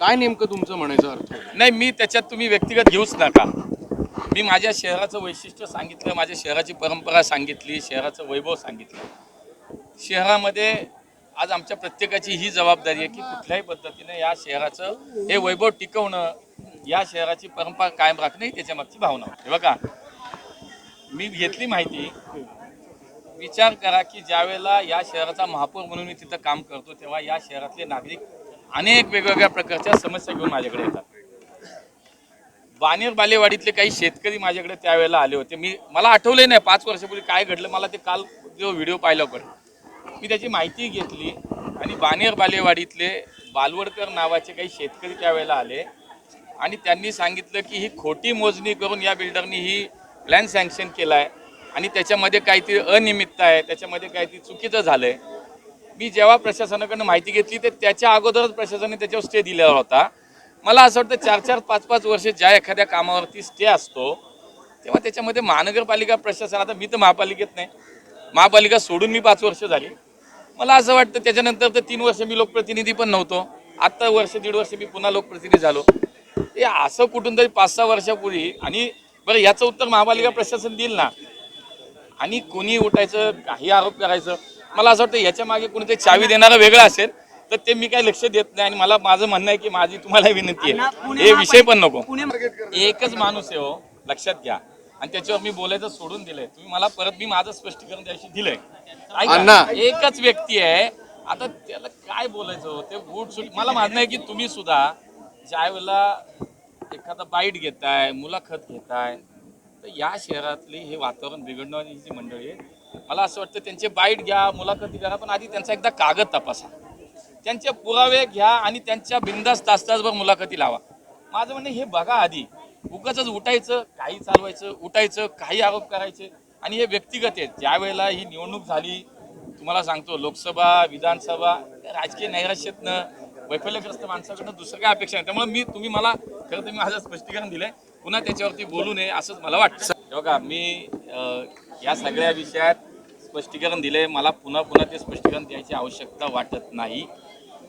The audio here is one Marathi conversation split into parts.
काय नेमकं तुमचं म्हणायचं अर्थ? नाही मी त्याच्यात तुम्ही व्यक्तिगत घेऊच नका. मी माझ्या शहराचं वैशिष्ट्य सांगितलं माझ्या शहराची परंपरा सांगितली शहराचं वैभव सांगितलं. शहरामध्ये आज आमच्या प्रत्येकाची ही जबाबदारी आहे की कुठल्याही पद्धतीने या शहराचं हे वैभव टिकवणं या शहराची परंपरा कायम राखणं ही त्याच्यामागची भावना होती. हे बघा मी घेतली माहिती. विचार करा की ज्यावेळेला या शहराचा महापौर म्हणून मी तिथं काम करतो तेव्हा या शहरातले नागरिक अनेक वेगवेगळ्या प्रकारच्या समस्या घेऊन माझ्याकडे येतात. बानेर बालेवाडीतले काही शेतकरी माझ्याकडे त्यावेळेला आले होते. मी मला आठवले नाही पाच वर्षापूर्वी काय घडलं मला ते काल जो व्हिडिओ पाहिला पण मी त्याची माहिती घेतली आणि बानेर बालेवाडीतले बालवडकर नावाचे काही शेतकरी त्यावेळेला आले आणि त्यांनी सांगितलं की ही खोटी मोजणी करून या बिल्डरनी ही प्लॅन सँक्शन केला आहे आणि त्याच्यामध्ये काहीतरी अनियमितता आहे त्याच्यामध्ये काहीतरी चुकीचं झालं आहे मी जेव्हा प्रशासनाकडनं माहिती घेतली तर त्याच्या अगोदरच प्रशासनाने त्याच्यावर स्टे दिलेला होता. मला असं वाटतं चार चार पाच पाच वर्ष ज्या एखाद्या कामावरती स्टे असतो तेव्हा त्याच्यामध्ये महानगरपालिका प्रशासन आता मी तर महापालिकेत नाही महापालिका सोडून मी पाच वर्ष झाली. मला असं वाटतं त्याच्यानंतर तर तीन वर्ष मी लोकप्रतिनिधी पण नव्हतो आत्ता वर्ष दीड वर्ष मी पुन्हा लोकप्रतिनिधी झालो. हे असं कुठून तरी पाच सहा वर्षापूर्वी आणि बरं याचं उत्तर महापालिका प्रशासन देईल ना. आणि कोणी उठायचं काही आरोप करायचं मला असं वाटतं याच्या मागे कोणीतरी चावी देणारं वेगळं असेल तर ते मी काही लक्ष देत नाही आणि मला माझं म्हणणं आहे की माझी तुम्हाला विनंती आहे. हे विषय पण नको. एकच माणूस आहे हो लक्षात घ्या. आणि त्याच्यावर मी बोलायचं सोडून दिलंय. तुम्ही मला परत मी माझं स्पष्टीकरण त्याशी दिलंय. एकच व्यक्ती आहे. आता त्याला काय बोलायचं हो? ते बूट सूट मला मानणं आहे की तुम्ही सुद्धा ज्या वेळेला एखादा बाईट घेताय मुलाखत घेताय तर या शहरातली हे वातावरण बिघडणारी जी मंडळी आहे. मला असं वाटतं त्यांचे बाईट घ्या मुलाखती करा पण आधी त्यांचा एकदा कागद तपासा. त्यांचे पुरावे घ्या आणि त्यांच्या बिंदास तास तासभर मुलाखती लावा. माझं म्हणणं हे बघा आधी. उगाच उठायचं काही चालवायचं उठायचं काही आरोप करायचे. आणि हे व्यक्तिगत आहेत. ज्या वेळेला ही निवडणूक झाली तुम्हाला सांगतो लोकसभा विधानसभा या राजकीय नैराश्यातनं वैफल्यग्रस्त माणसाकडनं दुसरं काय अपेक्षा नाही. त्यामुळे मी तुम्ही मला खरं तर मी माझं स्पष्टीकरण दिलंय. पुन्हा त्याच्यावरती बोलू नये असंच मला वाटतं. बघा मी या सगळ्या विषयात स्पष्टीकरण दिले मला पुन्हा पुन्हा ते स्पष्टीकरण द्यायची आवश्यकता वाटत नाही.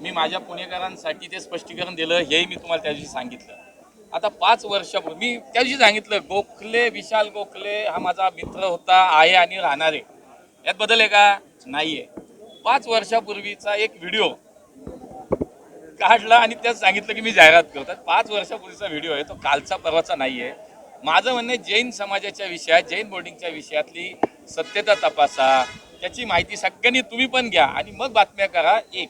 मी माझ्या पुणेकरांसाठी ते स्पष्टीकरण दिलं हेही मी तुम्हाला त्या दिवशी सांगितलं. आता पाच वर्षापूर्वी मी त्या दिवशी सांगितलं गोखले विशाल गोखले हा माझा मित्र होता आहे आणि राहणार. आहे यात बदल आहे का? नाही आहे पाच वर्षापूर्वीचा एक व्हिडिओ काढला आणि त्यात सांगितलं की मी जाहिरात करतात पाच वर्षापूर्वीचा व्हिडिओ आहे तो कालचा परवाचा नाही आहे माझं म्हणणं जैन समाजाच्या विषयात जैन बोर्डिंगच्या विषयातली सत्यता तपासा. त्याची माहिती सगळ्यांनी तुम्ही पण घ्या आणि मग बातम्या करा एक.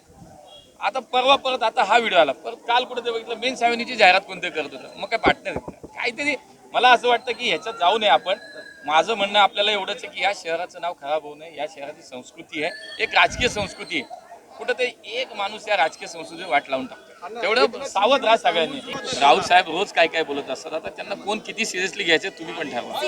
आता परवा परत आता हा व्हिडिओ आला. परत काल कुठे ते बघितलं मेन सावनीची जाहिरात कोणते करत होतं? मग काय पार्टनर काहीतरी मला असं वाटतं की ह्याच्यात जाऊ नये आपण. माझं म्हणणं आपल्याला एवढंच आहे की या शहराचं नाव खराब होऊ नये. या शहराची संस्कृती आहे. एक राजकीय संस्कृती आहे. कुठं ते एक माणूस या राजकीय संस्कृतीवर वाट लावून टाकतो तेवढं सावध राहा सगळ्यांनी. राहुल साहेब रोज काय काय बोलत असतात आता त्यांना कोण किती सिरियसली घ्यायचे तुम्ही पण ठरवा.